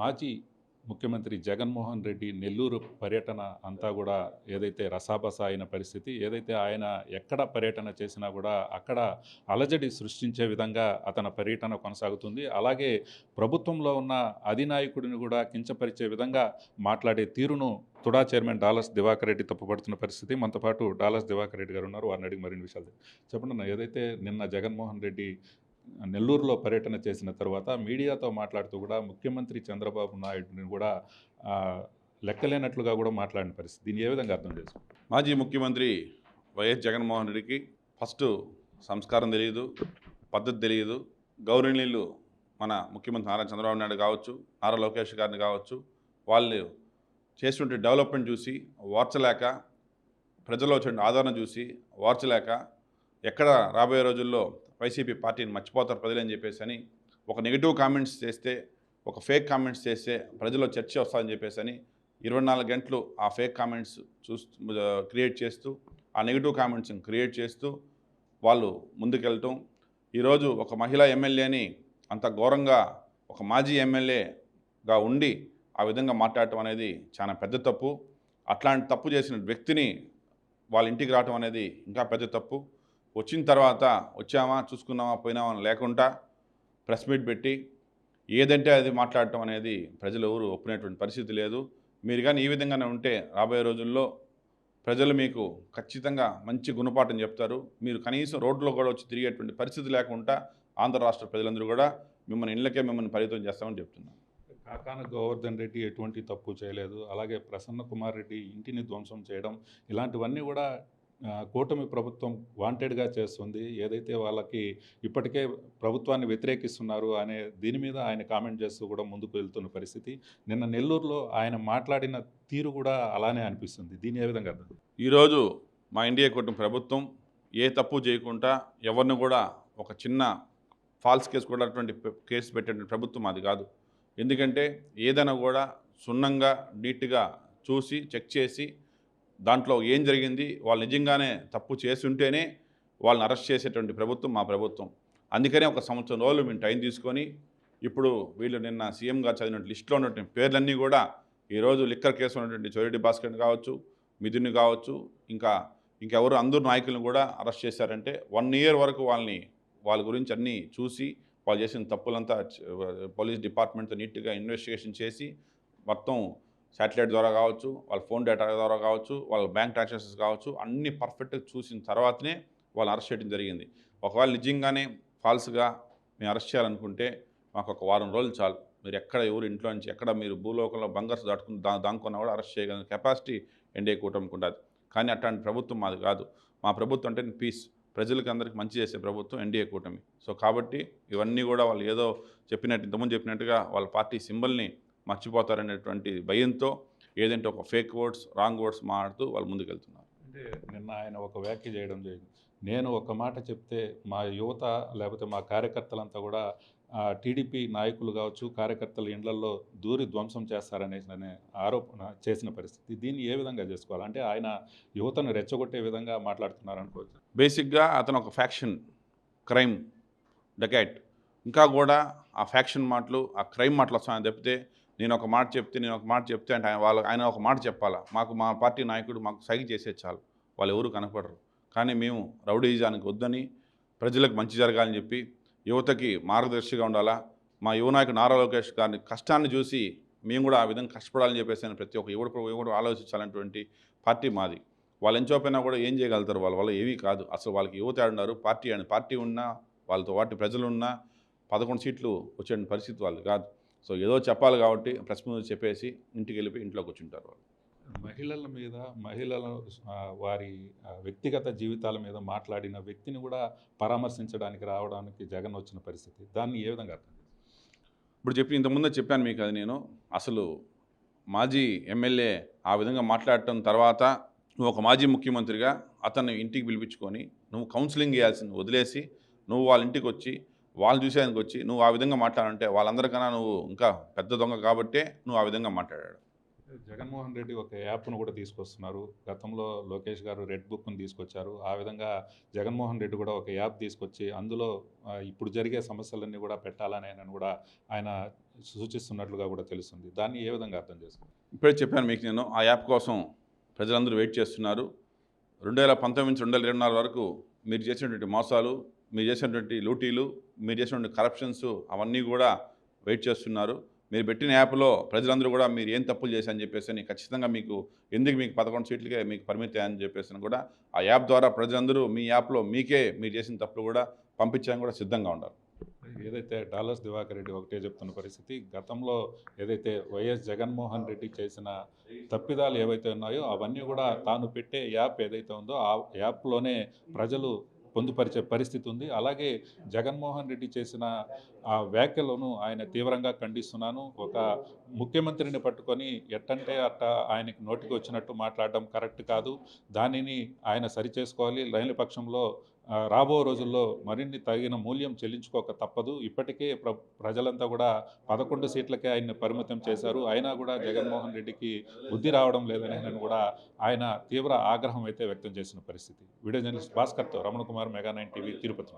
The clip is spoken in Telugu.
మాజీ ముఖ్యమంత్రి జగన్మోహన్ రెడ్డి నెల్లూరు పర్యటన అంతా కూడా ఏదైతే రసాబస అయిన పరిస్థితి ఏదైతే ఆయన ఎక్కడ పర్యటన చేసినా కూడా అక్కడ అలజడి సృష్టించే విధంగా అతని పర్యటన కొనసాగుతుంది. అలాగే ప్రభుత్వంలో ఉన్న అధినాయకుడిని కూడా కించపరిచే విధంగా మాట్లాడే తీరును తుడా చైర్మన్ డాలర్స్ దివాకర్ రెడ్డి తప్పుపడుతున్న పరిస్థితి. మనతో పాటు డాలర్స్ దివాకర్ రెడ్డి గారు ఉన్నారు. వారిని అడిగి మరిన్ని విషయాలు చెప్పండి ఏదైతే నిన్న జగన్మోహన్ రెడ్డి నెల్లూరులో పర్యటన చేసిన తర్వాత మీడియాతో మాట్లాడుతూ కూడా ముఖ్యమంత్రి చంద్రబాబు నాయుడుని కూడా లెక్కలేనట్లుగా కూడా మాట్లాడిన పరిస్థితి. దీన్ని ఏ విధంగా అర్థం చేసుకోవాలి మాజీ ముఖ్యమంత్రి వైఎస్ జగన్మోహన్ రెడ్డికి ఫస్ట్ సంస్కారం తెలియదు పద్ధతి తెలియదు. గౌరవనీయులు మన ముఖ్యమంత్రి నారా చంద్రబాబు నాయుడు కావచ్చు నారా లోకేష్ గారిని కావచ్చు వాళ్ళు చేస్తుంటే డెవలప్మెంట్ చూసి వార్చలేక ప్రజల్లో వచ్చిన ఆదరణ చూసి వార్చలేక ఎక్కడ రాబోయే రోజుల్లో వైసీపీ పార్టీని మర్చిపోతారు ప్రజలని చెప్పేసి అని ఒక నెగిటివ్ కామెంట్స్ చేస్తే ఒక ఫేక్ కామెంట్స్ చేస్తే ప్రజల్లో చర్చ వస్తుందని చెప్పేసి అని ఇరవై నాలుగు గంటలు ఆ ఫేక్ కామెంట్స్ చూస్తూ క్రియేట్ చేస్తూ ఆ నెగిటివ్ కామెంట్స్ని క్రియేట్ చేస్తూ వాళ్ళు ముందుకెళ్ళటం. ఈరోజు ఒక మహిళా ఎమ్మెల్యేని అంత ఘోరంగా ఒక మాజీ ఎమ్మెల్యేగా ఉండి ఆ విధంగా మాట్లాడటం అనేది చాలా పెద్ద తప్పు. అట్లాంటి తప్పు చేసిన వ్యక్తిని వాళ్ళ ఇంటికి రావటం అనేది ఇంకా పెద్ద తప్పు. వచ్చిన తర్వాత వచ్చామా చూసుకున్నామా పోయినామా అని లేకుండా ప్రెస్ మీట్ పెట్టి ఏదంటే అది మాట్లాడటం అనేది ప్రజలు ఎవరు ఒప్పుకునేటువంటి పరిస్థితి లేదు. మీరు కానీ ఈ విధంగానే ఉంటే రాబోయే రోజుల్లో ప్రజలు మీకు ఖచ్చితంగా మంచి గుణపాఠం చెప్తారు. మీరు కనీసం రోడ్లో కూడా వచ్చి తిరిగేటువంటి పరిస్థితి లేకుండా ఆంధ్ర రాష్ట్ర ప్రజలందరూ కూడా మిమ్మల్ని ఇళ్ళకే మిమ్మల్ని పరితం చేస్తామని చెప్తున్నాను కాకాన గోవర్ధన్ రెడ్డి ఎటువంటి తప్పు చేయలేదు. అలాగే ప్రసన్న కుమార్ రెడ్డి ఇంటిని ధ్వంసం చేయడం ఇలాంటివన్నీ కూడా కూటమి ప్రభుత్వం వాంటెడ్గా చేస్తుంది. ఏదైతే వాళ్ళకి ఇప్పటికే ప్రభుత్వాన్ని వ్యతిరేకిస్తున్నారు అనే దీని మీద ఆయన కామెంట్ చేస్తూ కూడా ముందుకు వెళ్తున్న పరిస్థితి. నిన్న నెల్లూరులో ఆయన మాట్లాడిన తీరు కూడా అలానే అనిపిస్తుంది. దీని ఏ విధంగా అర్థం? ఈరోజు మా ఇండియా కూటమి ప్రభుత్వం ఏ తప్పు చేయకుండా ఎవరిని కూడా ఒక చిన్న ఫాల్స్ కేసు కూడా అటువంటి కేసు పెట్టేటువంటి ప్రభుత్వం అది కాదు. ఎందుకంటే ఏదైనా కూడా సున్నంగా నీట్గా చూసి చెక్ చేసి దాంట్లో ఏం జరిగింది? వాళ్ళు నిజంగానే తప్పు చేసి ఉంటేనే వాళ్ళని అరెస్ట్ చేసేటువంటి ప్రభుత్వం మా ప్రభుత్వం. అందుకనే ఒక సంవత్సరం రోజులు మేము టైం తీసుకొని ఇప్పుడు వీళ్ళు నిన్న సీఎం గారు చదివిన లిస్టులో ఉన్నటువంటి పేర్లన్నీ కూడా ఈరోజు లిక్కర్ కేసు ఉన్నటువంటి చోరెడ్డి భాస్కర్ కావచ్చు మిథున్ కావచ్చు ఇంకా ఇంకెవరు అందరు నాయకులను కూడా అరెస్ట్ చేశారంటే వన్ ఇయర్ వరకు వాళ్ళని వాళ్ళ గురించి అన్నీ చూసి వాళ్ళు చేసిన తప్పులంతా పోలీస్ డిపార్ట్మెంట్తో నీట్గా ఇన్వెస్టిగేషన్ చేసి మొత్తం శాటిలైట్ ద్వారా కావచ్చు వాళ్ళ ఫోన్ డేటా ద్వారా కావచ్చు వాళ్ళ బ్యాంక్ ట్రాన్సాక్షన్స్ కావచ్చు అన్ని పర్ఫెక్ట్గా చూసిన తర్వాతనే వాళ్ళు అరెస్ట్ చేయడం జరిగింది. ఒకవేళ నిజంగానే ఫాల్స్గా మేము అరెస్ట్ చేయాలనుకుంటే మాకు ఒక వారం రోజులు చాలు. మీరు ఎక్కడ ఎవరు ఇంట్లో నుంచి ఎక్కడ మీరు భూలోకంలో బంగారు దాటుకుని దా దానుకున్నా కూడా అరెస్ట్ చేయగలిగిన కెపాసిటీ ఎన్డీఏ కూటమికి ఉండదు. కానీ అట్లాంటి ప్రభుత్వం మాది కాదు. మా ప్రభుత్వం అంటే పీస్. ప్రజలకు అందరికి మంచి చేసే ప్రభుత్వం ఎన్డీఏ కూటమి. సో కాబట్టి ఇవన్నీ కూడా వాళ్ళు ఏదో చెప్పినట్టు ఇంతకుముందు చెప్పినట్టుగా వాళ్ళ పార్టీ సింబల్ని మర్చిపోతారనేటువంటి భయంతో ఏదంటే ఒక ఫేక్ వర్డ్స్ రాంగ్ వర్డ్స్ మాట్లాడుతూ వాళ్ళు ముందుకెళ్తున్నారు. అంటే నిన్న ఆయన ఒక వ్యాఖ్య చేయడం జరిగింది. నేను ఒక మాట చెప్తే మా యువత లేకపోతే మా కార్యకర్తలంతా కూడా టీడీపీ నాయకులు కావచ్చు కార్యకర్తల ఇండ్లలో దూరి ధ్వంసం చేస్తారనే ఆరోపణ చేసిన పరిస్థితి. దీన్ని ఏ విధంగా చేసుకోవాలి? అంటే ఆయన యువతను రెచ్చగొట్టే విధంగా మాట్లాడుతున్నారు అనుకోవచ్చు బేసిక్గా అతను ఒక ఫ్యాక్షన్ క్రైమ్ డకాట్ ఇంకా కూడా ఆ ఫ్యాక్షన్ మాటలు ఆ క్రైమ్ మాటలు వస్తాయని తప్పితే నేను ఒక మాట చెప్తే నేను ఒక మాట చెప్తే అంటే ఆయన వాళ్ళ ఆయన ఒక మాట చెప్పాలా? మాకు మా పార్టీ నాయకుడు మాకు సైగ చేసే చాలు వాళ్ళు ఎవరు కనపడరు. కానీ మేము రౌడీజానికి వద్దని ప్రజలకు మంచి జరగాలని చెప్పి యువతకి మార్గదర్శిగా ఉండాలా? మా యువ నాయకుడు నారా లోకేష్ గారిని కష్టాన్ని చూసి మేము కూడా ఆ విధంగా కష్టపడాలని చెప్పేసి ప్రతి ఒక్క యువడు యువడు ఆలోచించాలనేటువంటి పార్టీ మాది. వాళ్ళు ఎంచోపోయినా కూడా ఏం చేయగలుగుతారు? వాళ్ళ వల్ల ఏమీ కాదు. అసలు వాళ్ళకి యువత ఉన్నారు పార్టీ అని పార్టీ ఉన్నా వాళ్ళతో వాటి ప్రజలు ఉన్నా పదకొండు సీట్లు వచ్చే పరిస్థితి వాళ్ళు కాదు. సో ఏదో చెప్పాలి కాబట్టి ప్రెస్ ముందు చెప్పేసి ఇంటికి వెళ్ళిపోయి ఇంట్లో కూర్చుంటారు వాళ్ళు. మహిళల మీద మహిళల వారి వ్యక్తిగత జీవితాల మీద మాట్లాడిన వ్యక్తిని కూడా పరామర్శించడానికి రావడానికి జగన్ వచ్చిన పరిస్థితి. దాన్ని ఏ విధంగా అర్థం? ఇప్పుడు చెప్పి ఇంతకుముందే చెప్పాను మీకు అది నేను. అసలు మాజీ ఎమ్మెల్యే ఆ విధంగా మాట్లాడటం తర్వాత నువ్వు ఒక మాజీ ముఖ్యమంత్రిగా అతన్ని ఇంటికి పిలిపించుకొని నువ్వు కౌన్సిలింగ్ చేయాల్సింది వదిలేసి నువ్వు వాళ్ళ ఇంటికి వచ్చి వాళ్ళు చూసేందుకు వచ్చి నువ్వు ఆ విధంగా మాట్లాడంటే వాళ్ళందరికన్నా నువ్వు ఇంకా పెద్ద దొంగ కాబట్టే నువ్వు ఆ విధంగా మాట్లాడాడు. జగన్మోహన్ రెడ్డి ఒక యాప్ను కూడా తీసుకొస్తున్నారు. గతంలో లోకేష్ గారు రెడ్ బుక్ను తీసుకొచ్చారు. ఆ విధంగా జగన్మోహన్ రెడ్డి కూడా ఒక యాప్ తీసుకొచ్చి అందులో ఇప్పుడు జరిగే సమస్యలన్నీ కూడా పెట్టాలని ఆయన కూడా ఆయన సూచిస్తున్నట్లుగా కూడా తెలుస్తుంది. దాన్ని ఏ విధంగా అర్థం చేసుకోవాలి? ఇప్పుడే చెప్పాను మీకు నేను ఆ యాప్ కోసం ప్రజలందరూ వెయిట్ చేస్తున్నారు. రెండు వేల పంతొమ్మిది నుంచి రెండు వేల ఇరవై నాలుగు వరకు మీరు చేసినటువంటి మోసాలు మీరు చేసినటువంటి లూటీలు మీరు చేసినటువంటి కరప్షన్స్ అవన్నీ కూడా వెయిట్ చేస్తున్నారు. మీరు పెట్టిన యాప్లో ప్రజలందరూ కూడా మీరు ఏం తప్పులు చేశారని చెప్పేసి అని ఖచ్చితంగా మీకు ఎందుకు మీకు పదకొండు సీట్లకే మీకు పరిమితి అని చెప్పేసి కూడా ఆ యాప్ ద్వారా ప్రజలందరూ మీ యాప్లో మీకే మీరు చేసిన తప్పులు కూడా పంపించడానికి కూడా సిద్ధంగా ఉండాలి ఏదైతే డాలర్స్ దివాకర్ రెడ్డి ఒకటే చెప్తున్న పరిస్థితి గతంలో ఏదైతే వైఎస్ జగన్మోహన్ రెడ్డి చేసిన తప్పిదాలు ఏవైతే ఉన్నాయో అవన్నీ కూడా తాను పెట్టే యాప్ ఏదైతే ఉందో ఆ యాప్లోనే ప్రజలు పొందుపరిచే పరిస్థితి ఉంది. అలాగే జగన్మోహన్ రెడ్డి చేసిన ఆ వ్యాఖ్యలను ఆయన తీవ్రంగా ఖండిస్తున్నాను. ఒక ముఖ్యమంత్రిని పట్టుకొని ఎట్టంటే అట్ట ఆయనకి నోటికి వచ్చినట్టు మాట్లాడడం కరెక్ట్ కాదు. దానిని ఆయన సరిచేసుకోవాలి. లేని పక్షంలో రాబో రోజుల్లో మరిన్ని తగిన మూల్యం చెల్లించుకోక తప్పదు. ఇప్పటికే ప్ర ప్రజలంతా కూడా పదకొండు సీట్లకే ఆయన్ని పరిమితం చేశారు. అయినా కూడా జగన్మోహన్ రెడ్డికి బుద్ధి రావడం లేదని కూడా ఆయన తీవ్ర ఆగ్రహం అయితే వ్యక్తం చేసిన పరిస్థితి. Video journalist భాస్కర్తో Ramana Kumar mega nine TV Tirupati.